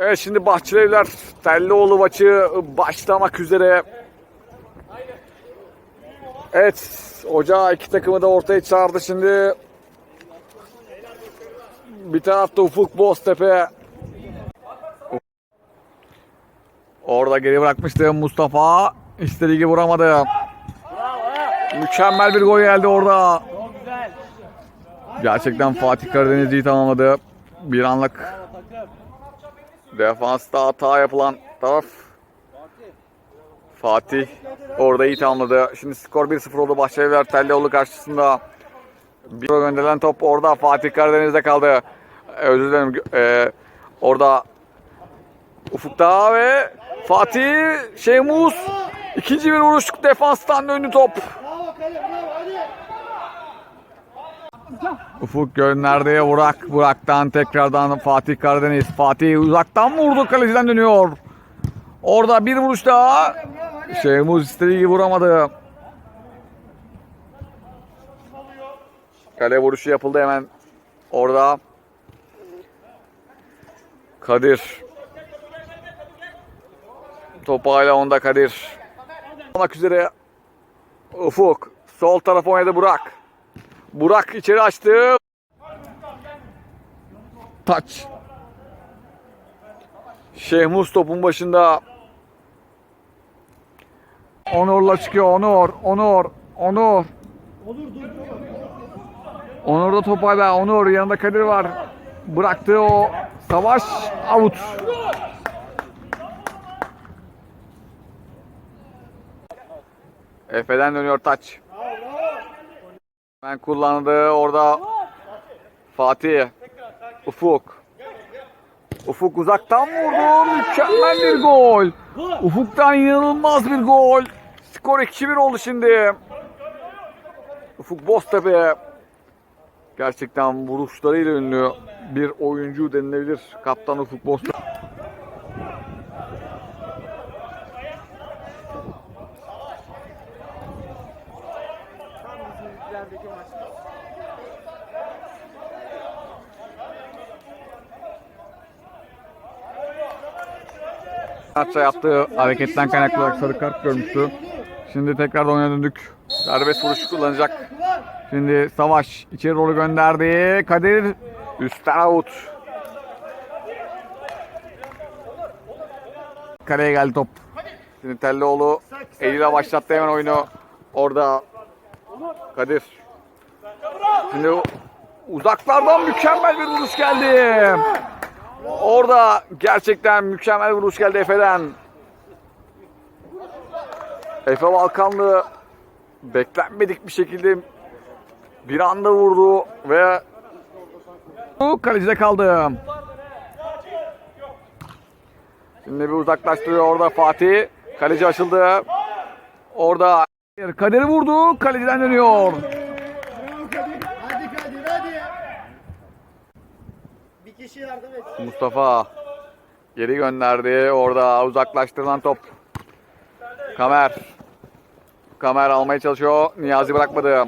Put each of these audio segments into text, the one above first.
Evet şimdi Bahçelievler Tellioğlu maçı başlamak üzere. Evet Hoca iki takımı da ortaya çağırdı şimdi. Bir tarafta Ufuk Boztepe. Orada geri bırakmıştı Mustafa. İstediği gibi vuramadı. Mükemmel bir gol geldi orada. Gerçekten Fatih Karadenizli'yi tamamladı. Bir anlık defansta hata yapılan taraf Fatih orada iyi tamamladı. Şimdi skor 1-0 oldu. Bahçelievler Tellioğlu karşısında. Bir gönderilen top orada Fatih Karadeniz'de kaldı. Özür dilerim. Ee, orada Ufuk'ta ve Fatih Şehmuz ikinci bir vuruş defanstan döndü top. Ufuk gönderdi Burak. Burak'tan tekrardan Fatih Karadeniz. Fatih uzaktan vurdu kaleciden dönüyor. Orada bir vuruş daha. Şehmuz istediği vuramadı. Kale vuruşu yapıldı hemen. Orada. Kadir. Topu hala onda Kadir. Olmak üzere. Ufuk. Sol tarafa oynadı Burak. Burak içeri açtı. Taç. Şehmuz topun başında. Onur'la çıkıyor. Onur. Onur. Onur. Onur da top hala. Onur yanında Kadir var. Bıraktığı o savaş out. Efe'den dönüyor taç. Ben kullandı orada Fatih. Ufuk. Ufuk uzaktan vurdu. Mükemmel bir gol. Ufuk'tan inanılmaz bir gol. Skor 2-1 oldu şimdi. Ufuk Boztepe. Gerçekten vuruşlarıyla ünlü bir oyuncu denilebilir. Kaptan Ufuk Boztepe. Kaça yaptığı hareketten kaynaklı olarak sarı kart görmüştü. Şimdi tekrar oyuna döndük. Serbest vuruş kullanacak. Şimdi Savaş içeri doğru gönderdi. Kadir üstten out. Kaleye geldi top. Şimdi Tellioğlu eliyle başlattı hemen oyunu. Orada Kadir. Şimdi uzaklardan mükemmel bir vuruş geldi. Orada gerçekten mükemmel vuruş geldi Efe'den. Efe Balkanlı beklenmedik bir şekilde bir anda vurdu ve kalecide kaldı. Şimdi bir uzaklaştırıyor orada Fatih. Kaleci açıldı. Orada Kadir vurdu. Kaleciden dönüyor. Kişi yardım et. Mustafa geri gönderdi. Orada uzaklaştırılan top. Kamer. Kamer almaya çalışıyor. Niyazi bırakmadı.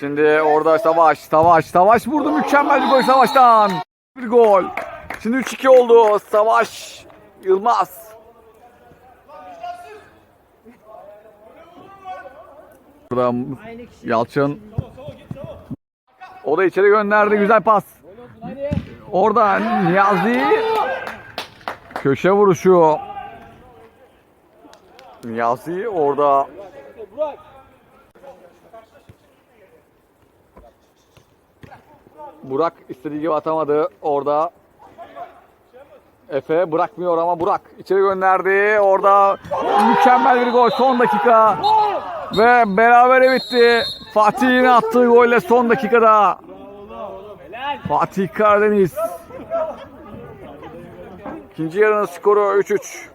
Şimdi orada Savaş. Savaş. Savaş vurdu. Mükemmel bir gol Savaş'tan. Bir gol. Şimdi 3-2 oldu. Savaş. Yılmaz. Burada Yalçın. O da içeri gönderdi. Güzel pas. Orada Niyazi köşe vuruşu. Niyazi orada Burak istediği gibi atamadı orada. Efe bırakmıyor ama Burak içeri gönderdi. Orada mükemmel bir gol son dakika. Ve berabere bitti. Fatih'in attığı golle son dakikada. Fatih Karadeniz. İkinci yarının skoru 3-3.